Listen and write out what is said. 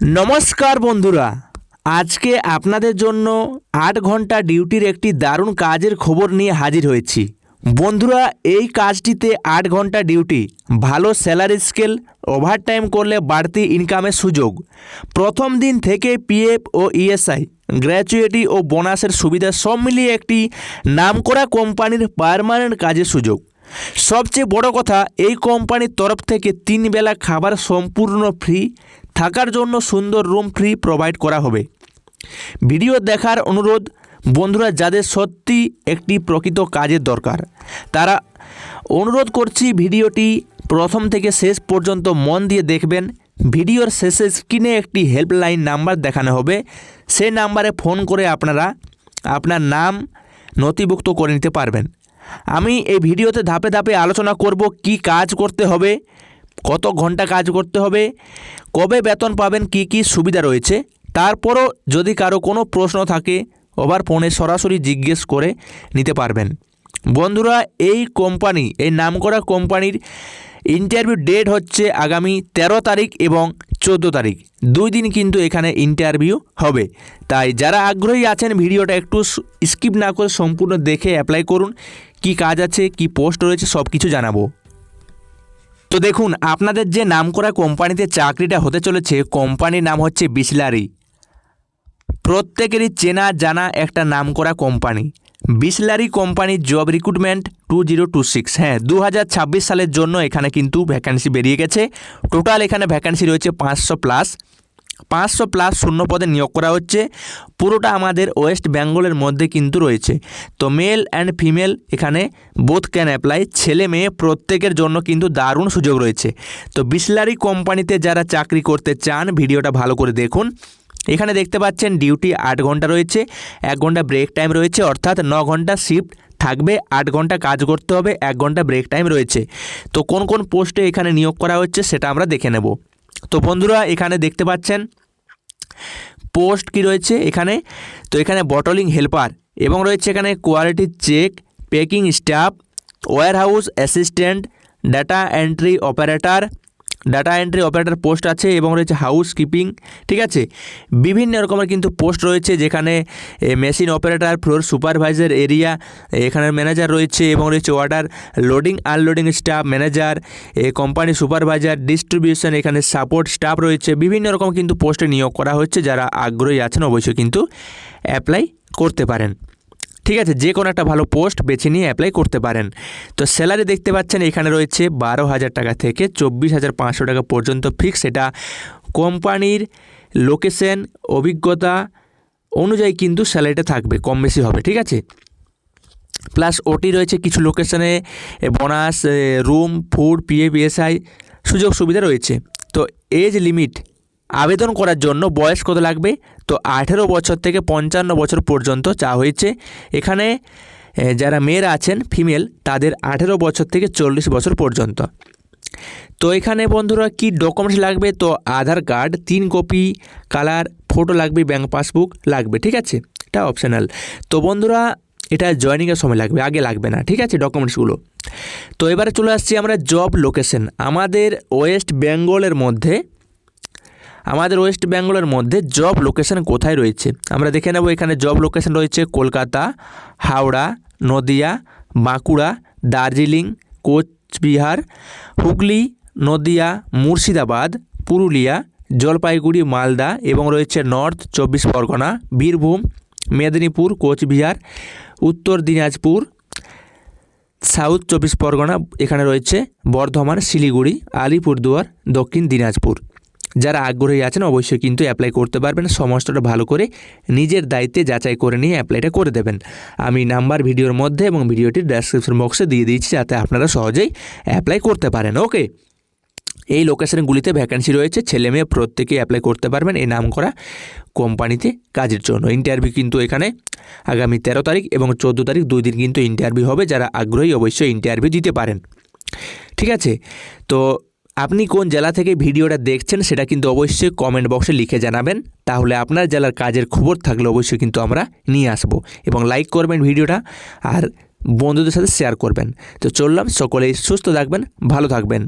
নমস্কার বন্ধুরা। আজকে আপনাদের জন্য আট ঘণ্টা ডিউটির একটি দারুণ কাজের খবর নিয়ে হাজির হয়েছি। বন্ধুরা, এই কাজটিতে আট ঘণ্টা ডিউটি, ভালো স্যালারি স্কেল, ওভারটাইম করলে বাড়তি ইনকামের সুযোগ। প্রথম দিন থেকে পিএফ ও ইএসআই, গ্র্যাচুইটি ও বোনাসের সুবিধা সব মিলিয়ে একটি নামকরা কোম্পানির পারমানেন্ট কাজের সুযোগ। সবচেয়ে বড় কথা, এই কোম্পানির তরফ থেকে তিন বেলা খাবার সম্পূর্ণ ফ্রি থাকার জন্য সুন্দর রুম ফ্রি প্রোভাইড করা হবে। ভিডিও দেখার অনুরোধ, বন্ধুরা, যাদের সত্যি একটি প্রকৃত কাজের দরকার, তারা অনুরোধ করছি ভিডিওটি প্রথম থেকে শেষ পর্যন্ত মন দিয়ে দেখবেন। ভিডিওর শেষে স্ক্রিনে একটি হেল্পলাইন নাম্বার দেখানো হবে। সেই নাম্বারে ফোন করে আপনারা আপনার নাম নথিভুক্ত করে নিতে পারবেন। আমি এই ভিডিওতে ধাপে ধাপে আলোচনা করব, কি কাজ করতে হবে কত ঘণ্টা কাজ করতে হবে, কবে বেতন পাবেন, কি কি সুবিধা রয়েছে, তারপরও যদি কারও কোনো প্রশ্ন থাকে ওভার ফোনে সরাসরি জিজ্ঞেস করে নিতে পারবেন। বন্ধুরা, এই কোম্পানি, এই নামকরা কোম্পানির ইন্টারভিউ ডেট হচ্ছে আগামী তেরো তারিখ এবং চোদ্দ তারিখ। দুই দিন কিন্তু এখানে ইন্টারভিউ হবে। তাই যারা আগ্রহী আছেন ভিডিওটা একটু স্কিপ না করে সম্পূর্ণ দেখে অ্যাপ্লাই করুন, কি কাজ আছে, কি পোস্ট রয়েছে সব কিছু জানাব। তো দেখুন, আপনাদের যে নাম করা কোম্পানিতে চাকরিটা হতে চলেছে, কোম্পানির নাম হচ্ছে বিসলারি প্রত্যেকেরই চেনা জানা একটা নাম করা কোম্পানি। বিসলারি কোম্পানির job recruitment two zero two six. হ্যাঁ দু হাজার ছাব্বিশ সালের জন্য এখানে কিন্তু ভ্যাকান্সি বেরিয়ে গেছে। টোটাল এখানে ভ্যাকান্সি রয়েছে পাঁচশো প্লাস পাঁচশো প্লাস শূন্য পদে নিয়োগ করা হচ্ছে। পুরোটা আমাদের ওয়েস্ট বেঙ্গলের মধ্যে কিন্তু রয়েছে। তো মেল অ্যান্ড ফিমেল এখানে বোথ ক্যান অ্যাপ্লাই। ছেলে মেয়ে প্রত্যেকের জন্য কিন্তু দারুণ সুযোগ রয়েছে। তো বিসলারি কোম্পানিতে যারা চাকরি করতে চান, ভিডিওটা ভালো করে দেখুন। এখানে দেখতে পাচ্ছেন ডিউটি আট ঘণ্টা রয়েছে, এক ঘণ্টা ব্রেক টাইম রয়েছে, অর্থাৎ ন ঘণ্টা শিফট থাকবে, আট ঘণ্টা কাজ করতে হবে, এক ঘণ্টা ব্রেক টাইম রয়েছে। তো কোন কোন পোস্টে এখানে নিয়োগ করা হচ্ছে সেটা আমরা দেখে নেব। তো বন্ধুরা, এখানে দেখতে পাচ্ছেন পোস্ট কি রয়েছে এখানে? তো এখানে বটলিং হেল্পার এবং রয়েছে এখানে quality check packing staff warehouse assistant data entry operator data entry operator post আছে এবং রয়েছে হাউস কিপিং ঠিক আছে? বিভিন্ন রকমের কিন্তু পোস্ট রয়েছে যেখানে machine operator floor supervisor area এখানের ম্যানেজার রয়েছে এবং রয়েছে order loading unloading staff manager company supervisor distribution এখানে সাপোর্ট স্টাফ রয়েছে। বিভিন্ন রকম কিন্তু পোস্টে নিয়োগ করা হচ্ছে যারা আগ্রহী আছেন অবশ্যই কিন্তু অ্যাপ্লাই করতে পারেন। ঠিক আছে, যে কোনো একটা ভালো পোস্ট বেছে নিয়ে অ্যাপ্লাই করতে পারেন। তো স্যালারি দেখতে পাচ্ছেন, এখানে রয়েছে বারো হাজার টাকা থেকে চব্বিশ হাজার পাঁচশো টাকা পর্যন্ত ফিক্স এটা কোম্পানির লোকেশন অভিজ্ঞতা অনুযায়ী কিন্তু স্যালারিটা থাকবে, কম বেশি হবে, ঠিক আছে? প্লাস ওটি রয়েছে কিছু লোকেশনে bonus room food PA PSI সুযোগ সুবিধা রয়েছে। তো এজ লিমিট আবেদন করার জন্য বয়স কত লাগবে? তো আঠেরো বছর থেকে পঞ্চান্ন বছর পর্যন্ত চা হয়েছে, এখানে যারা মেয়েরা আছেন ফিমেল তাদের আঠেরো বছর থেকে চল্লিশ বছর পর্যন্ত। তো এখানে বন্ধুরা কি ডকুমেন্টস লাগবে? তো আধার কার্ড, তিন কপি কালার ফটো লাগবে ব্যাঙ্ক পাসবুক লাগবে, ঠিক আছে? এটা অপশনাল তো বন্ধুরা, এটা জয়নিংয়ের সময় লাগবে, আগে লাগবে না, ঠিক আছে ডকুমেন্টসগুলো তো এবারে চলে আসছি আমরা জব লোকেশন আমাদের ওয়েস্ট বেঙ্গলের মধ্যে আমাদের ওয়েস্ট বেঙ্গলের মধ্যে জব লোকেশন কোথায় রয়েছে? আমরা দেখে নেব এখানে জব লোকেশন রয়েছে কলকাতা, হাওড়া, নদিয়া, বাঁকুড়া, দার্জিলিং, কোচবিহার, হুগলি, নদিয়া, মুর্শিদাবাদ, পুরুলিয়া, জলপাইগুড়ি, মালদা এবং রয়েছে নর্থ চব্বিশ পরগনা, বীরভূম, মেদিনীপুর, কোচবিহার, উত্তর দিনাজপুর, সাউথ চব্বিশ পরগনা, এখানে রয়েছে বর্ধমান, শিলিগুড়ি, আলিপুরদুয়ার, দক্ষিণ দিনাজপুর। যারা আগ্রহী আছেন অবশ্যই কিন্তু অ্যাপ্লাই করতে পারবেন। সমস্তটা ভালো করে নিজের দায়িত্বে যাচাই করে নিয়ে অ্যাপ্লাইটা করে দেবেন। আমি নাম্বার ভিডিওর মধ্যে এবং ভিডিওটির ডেসক্রিপশন বক্সে দিয়ে দিয়েছি যাতে আপনারা সহজেই অ্যাপ্লাই করতে পারেন। ওকে এই লোকেশনগুলিতে ভ্যাকেন্সি রয়েছে। ছেলে মেয়ে প্রত্যেকেই অ্যাপ্লাই করতে পারবেন এই নাম করা কোম্পানিতে কাজের জন্য। ইন্টারভিউ কিন্তু এখানে আগামী তেরো তারিখ এবং চোদ্দ তারিখ দুই দিন কিন্তু ইন্টারভিউ হবে। যারা আগ্রহী অবশ্যই ইন্টারভিউ দিতে পারেন। ঠিক আছে? তো আপনি কোন জেলা থেকে ভিডিওটা দেখছেন সেটা কিন্তু অবশ্যই কমেন্ট বক্সে লিখে জানাবেন। তাহলে আপনার জেলার কাজের খবর থাকলে অবশ্যই কিন্তু আমরা নিয়ে আসব এবং লাইক করবেন ভিডিওটা আর বন্ধুদের সাথে শেয়ার করবেন। তো চললাম, সকলেই সুস্থ থাকবেন, ভালো থাকবেন।